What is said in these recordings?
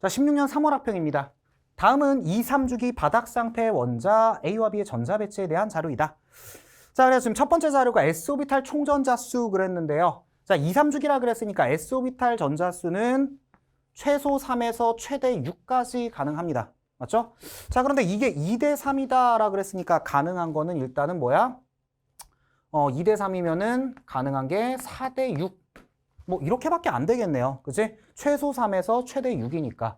자, 16년 3월 학평입니다. 다음은 2, 3주기 바닥 상태의 원자 A와 B의 전자 배치에 대한 자료이다. 자, 그래서 지금 첫 번째 자료가 S오비탈 총전자 수 그랬는데요. 자, 2, 3주기라 그랬으니까 S오비탈 전자 수는 최소 3에서 최대 6까지 가능합니다. 맞죠? 자, 그런데 이게 2대 3이다라 그랬으니까 가능한 거는 일단은 뭐야? 어, 2대 3이면은 가능한 게 4대 6. 뭐 이렇게밖에 안 되겠네요. 그지? 최소 3에서 최대 6이니까.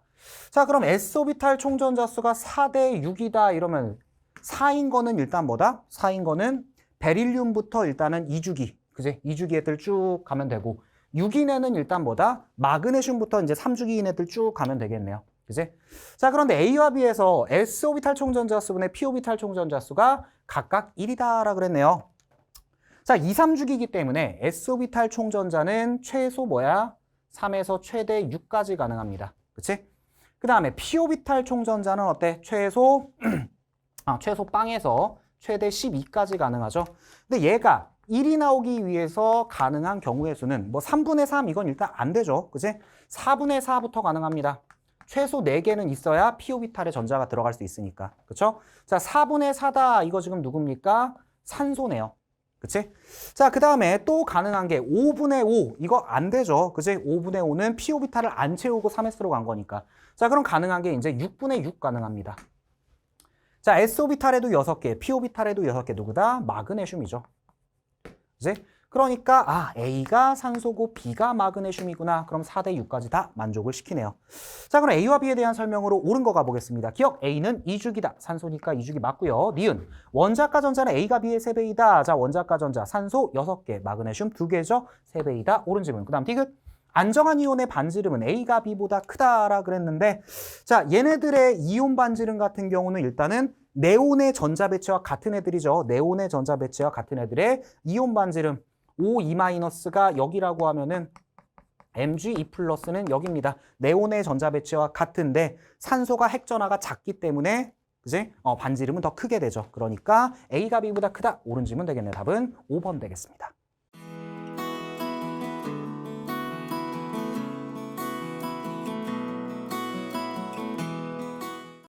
자, 그럼 S오비탈 총전자 수가 4대 6이다 이러면 4인 거는 일단 뭐다? 4인 거는 베릴륨부터 일단은 2주기. 그지? 2주기 애들 쭉 가면 되고 6인에는 일단 뭐다? 마그네슘부터 이제 3주기인 애들 쭉 가면 되겠네요. 그지? 자, 그런데 A와 B에서 S오비탈 총전자 수분의 P오비탈 총전자 수가 각각 1이다라 그랬네요. 자, 2, 3주기이기 때문에 S오비탈 총전자는 최소 뭐야? 3에서 최대 6까지 가능합니다. 그치? 그 다음에 P오비탈 총전자는 어때? 최소, 아, 최소 빵에서 최대 12까지 가능하죠. 근데 얘가 1이 나오기 위해서 가능한 경우의 수는 뭐 3분의 3 이건 일단 안 되죠. 그치? 4분의 4부터 가능합니다. 최소 4개는 있어야 P오비탈의 전자가 들어갈 수 있으니까. 그쵸? 자, 4분의 4다. 이거 지금 누굽니까? 산소네요. 그치? 자, 그 다음에 또 가능한 게 5분의 5. 이거 안 되죠. 그치? 5분의 5는 P오비탈을 안 채우고 3S로 간 거니까. 자, 그럼 가능한 게 이제 6분의 6 가능합니다. 자, S오비탈에도 6개, P오비탈에도 6개 누구다? 마그네슘이죠. 그치? 그러니까 아 A가 산소고 B가 마그네슘이구나. 그럼 4대 6까지 다 만족을 시키네요. 자 그럼 A와 B에 대한 설명으로 옳은 거 가보겠습니다. 기억 A는 2주기다. 산소니까 2주기 맞고요. 니은 원자가 전자는 A가 B의 3배이다. 자 원자가 전자 산소 6개, 마그네슘 2개죠. 3배이다. 옳은 질문. 그 다음 디귿 안정한 이온의 반지름은 A가 B보다 크다라 그랬는데 자 얘네들의 이온 반지름 같은 경우는 일단은 네온의 전자 배치와 같은 애들이죠. 네온의 전자 배치와 같은 애들의 이온 반지름 O2-가 여기라고 하면은 Mg2 플러스는 여기입니다. 네온의 전자 배치와 같은데 산소가 핵전화가 작기 때문에 그지? 어, 반지름은 더 크게 되죠. 그러니까 A가 B보다 크다. 옳은 질문 되겠네. 답은 5번 되겠습니다.